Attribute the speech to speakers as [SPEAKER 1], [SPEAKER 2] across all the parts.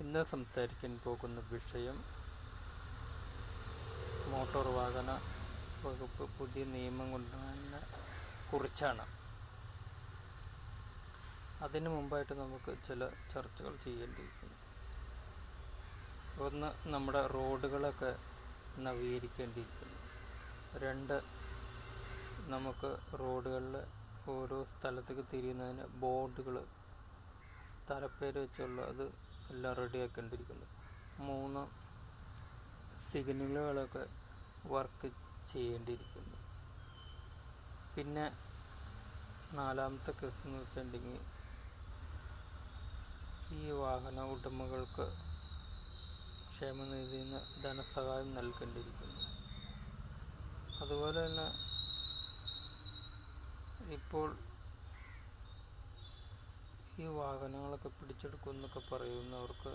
[SPEAKER 1] ഇന്ന് സംസാരിക്കാൻ പോകുന്ന വിഷയം മോട്ടോർ വാഹന വകുപ്പ് പുതിയ നിയമം കൊണ്ടുവന്ന കുറിച്ചാണ്. അതിനു മുമ്പായിട്ട് നമുക്ക് ചില ചർച്ചകൾ ചെയ്യേണ്ടിയിരിക്കുന്നു. ഒന്ന് നമ്മുടെ റോഡുകളൊക്കെ നവീകരിക്കേണ്ടിയിരിക്കുന്നു. രണ്ട് നമുക്ക് റോഡുകളിൽ ഓരോ സ്ഥലത്തേക്ക് തിരിയുന്നതിന് ബോർഡുകൾ സ്ഥലപ്പേര് വെച്ചുള്ള അത് എല്ലാം റെഡിയാക്കേണ്ടിയിരിക്കുന്നു മൂന്ന് സിഗ്നലുകളൊക്കെ വർക്ക് ചെയ്യേണ്ടിയിരിക്കുന്നു. പിന്നെ നാലാമത്തെ കേസ് എന്ന് വെച്ചിട്ടുണ്ടെങ്കിൽ ഈ വാഹന ഉടമകൾക്ക് ക്ഷേമനിധിയിൽ നിന്ന് ധനസഹായം നൽകേണ്ടിയിരിക്കുന്നു. അതുപോലെ തന്നെ ഇപ്പോൾ ഈ വാഹനങ്ങളൊക്കെ പിടിച്ചെടുക്കും എന്നൊക്കെ പറയുന്നവർക്ക്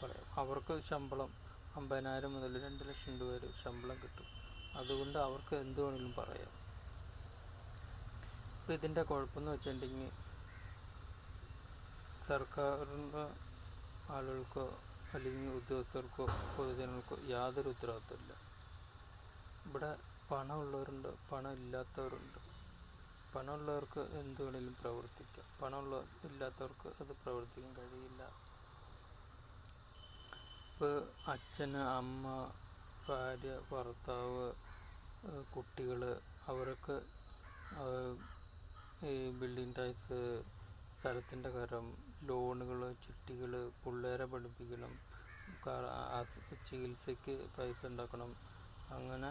[SPEAKER 1] പറയാം. അവർക്ക് ശമ്പളം അമ്പതിനായിരം മുതൽ രണ്ട് ലക്ഷം രൂപ വരെ ശമ്പളം കിട്ടും. അതുകൊണ്ട് അവർക്ക് എന്ത് വേണമെങ്കിലും പറയാം. ഇപ്പം ഇതിന്റെ കുഴപ്പമെന്ന് വെച്ചിട്ടുണ്ടെങ്കിൽ സർക്കാരിന്റെ ആളുകൾക്കോ അല്ലെങ്കിൽ ഉദ്യോഗസ്ഥർക്കോ പൊതുജനങ്ങൾക്കോ യാതൊരു ഉത്തരവാദിത്തമില്ല ഇവിടെ പണമുള്ളവരുണ്ട് പണം ഇല്ലാത്തവരുണ്ട്. പണമുള്ളവർക്ക് എന്ത് വേണേലും പ്രവർത്തിക്കാം. പണമുള്ള ഇല്ലാത്തവർക്ക് അത് പ്രവർത്തിക്കാൻ കഴിയില്ല. ഇപ്പോൾ അച്ഛന് അമ്മ ഭാര്യ ഭർത്താവ് കുട്ടികൾ അവരൊക്കെ ഈ ബിൽഡിംഗ് ടൈസ് സ്ഥലത്തിന്റെ കരം ലോണുകൾ ചിട്ടികൾ പിള്ളേരെ പഠിപ്പിക്കണം ചികിത്സയ്ക്ക് പൈസ ഉണ്ടാക്കണം. അങ്ങനെ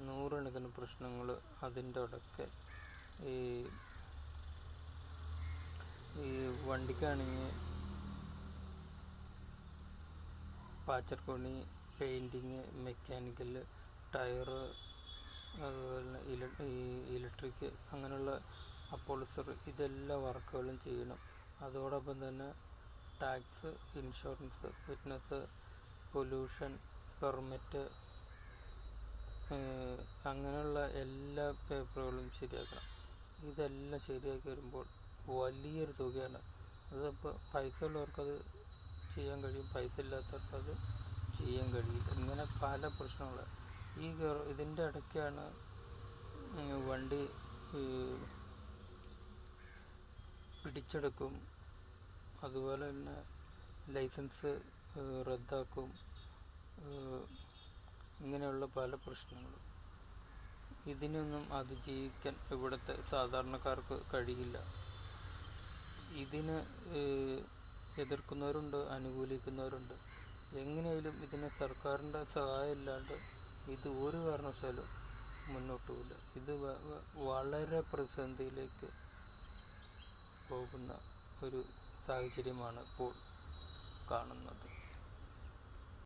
[SPEAKER 1] നൂറുകണക്കിന് പ്രശ്നങ്ങൾ അതിന്റെ ഇടയ്ക്ക് ഈ ഈ വണ്ടിക്കാണെങ്കിൽ പാച്ചർക്കോണി പെയിന്റിങ് മെക്കാനിക്കൽ ടയറ് അതുപോലെ ഈ ഇലക്ട്രിക് അങ്ങനെയുള്ള അപ്പോളിസർ ഇതെല്ലാ വർക്കുകളും ചെയ്യണം. അതോടൊപ്പം തന്നെ tax insurance fitness pollution permit അങ്ങനെയുള്ള എല്ലാ പേപ്പറുകളും ശരിയാക്കണം. ഇതെല്ലാം ശരിയാക്കി വരുമ്പോൾ വലിയൊരു തുകയാണ്. അതിപ്പോൾ പൈസ ഉള്ളവർക്കത് ചെയ്യാൻ കഴിയും. പൈസ ഇല്ലാത്തവർക്ക് അത് ചെയ്യാൻ കഴിയില്ല. ഇങ്ങനെ പല പ്രശ്നങ്ങൾ ഈ ഇതിന്റെ ഇടയ്ക്കാണ് വണ്ടി പിടിച്ചെടുക്കും. അതുപോലെ തന്നെ ലൈസൻസ് റദ്ദാക്കും. ഇങ്ങനെയുള്ള പല പ്രശ്നങ്ങളും. ഇതിനൊന്നും അതിജീവിക്കാൻ ഇവിടുത്തെ സാധാരണക്കാർക്ക് കഴിയില്ല. ഇതിന് എതിർക്കുന്നവരുണ്ട് അനുകൂലിക്കുന്നവരുണ്ട്. എങ്ങനെയായാലും ഇതിന് സർക്കാരിന്റെ സഹായം ഇല്ലാണ്ട് ഇത് ഒരു കാരണവശാലും മുന്നോട്ട് പോകില്ല ഇത് വളരെ പ്രതിസന്ധിയിലേക്ക് പോകുന്ന ഒരു സാഹചര്യമാണ് ഇപ്പോൾ കാണുന്നത്.